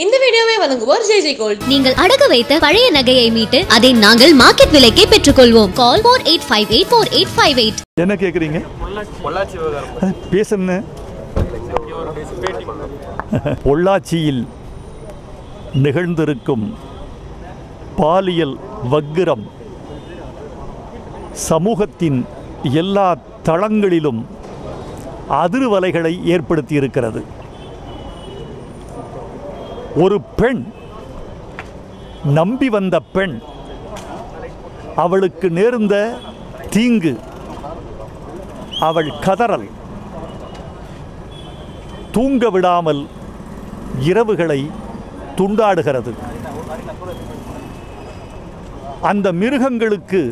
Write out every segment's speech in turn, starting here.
for JJ Gold. நீங்கள் அடகு வைத்த பழைய நகையை மீட்டு அதை நாங்கள் மார்க்கெட் விலைக்கே பெற்றுக்கொள்வோம். Call four eight five eight four eight five eight. என்ன கேட்குறீங்க பொள்ளாச்சி பேசுன்னு பொள்ளாச்சியில் நிகழ்ந்திருக்கும் பாலியல் வக்கிரம் சமூகத்தின் எல்லா தளங்களிலும் அதிர்வலைகளை ஏற்படுத்தியிருக்கிறது. ஒரு பெண் நம்பி வந்த பெண் அவளுக்கு நேர்ந்த தீங்கு அவள் கதறல் தூங்க விடாமல் இரவுகளை துண்டாடுகிறது. அந்த மிருகங்களுக்கு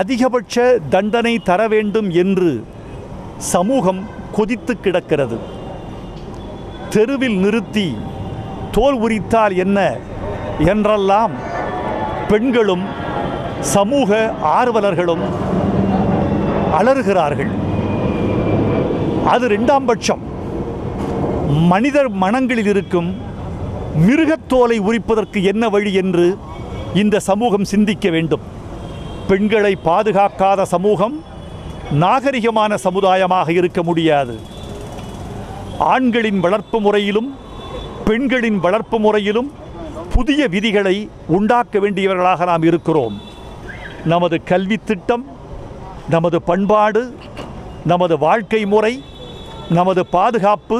அதிகபட்ச தண்டனை தர வேண்டும் என்று சமூகம் கொதித்து கிடக்கிறது. தெருவில் நிறுத்தி தோல் உரித்தால் என்ன என்றெல்லாம் பெண்களும் சமூக ஆர்வலர்களும் அலறுகிறார்கள். அது ரெண்டாம் பட்சம். மனிதர் மனங்களில் இருக்கும் மிருகத்தோலை உரிப்பதற்கு என்ன வழி என்று இந்த சமூகம் சிந்திக்க வேண்டும். பெண்களை பாதுகாக்காத சமூகம் நாகரிகமான சமுதாயமாக இருக்க முடியாது. ஆண்களின் வளர்ப்பு முறையிலும் பெண்களின் வளர்ப்பு முறையிலும் புதிய விதிகளை உண்டாக்க வேண்டியவர்களாக நாம் இருக்கிறோம். நமது கல்வி திட்டம் நமது பண்பாடு நமது வாழ்க்கை முறை நமது பாதுகாப்பு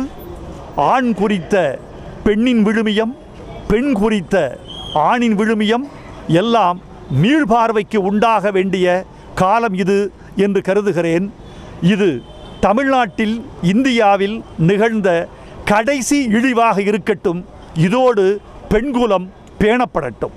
ஆண் குறித்த பெண்ணின் விழுமியம் பெண் குறித்த ஆணின் விழுமியம் எல்லாம் மீள்பார்வைக்கு உண்டாக வேண்டிய காலம் இது என்று கருதுகிறேன். இது தமிழ்நாட்டில் இந்தியாவில் நிகழ்ந்த கடைசி இழிவாக இருக்கட்டும் இதோடு பெண்குலம் பேணப்படட்டும்.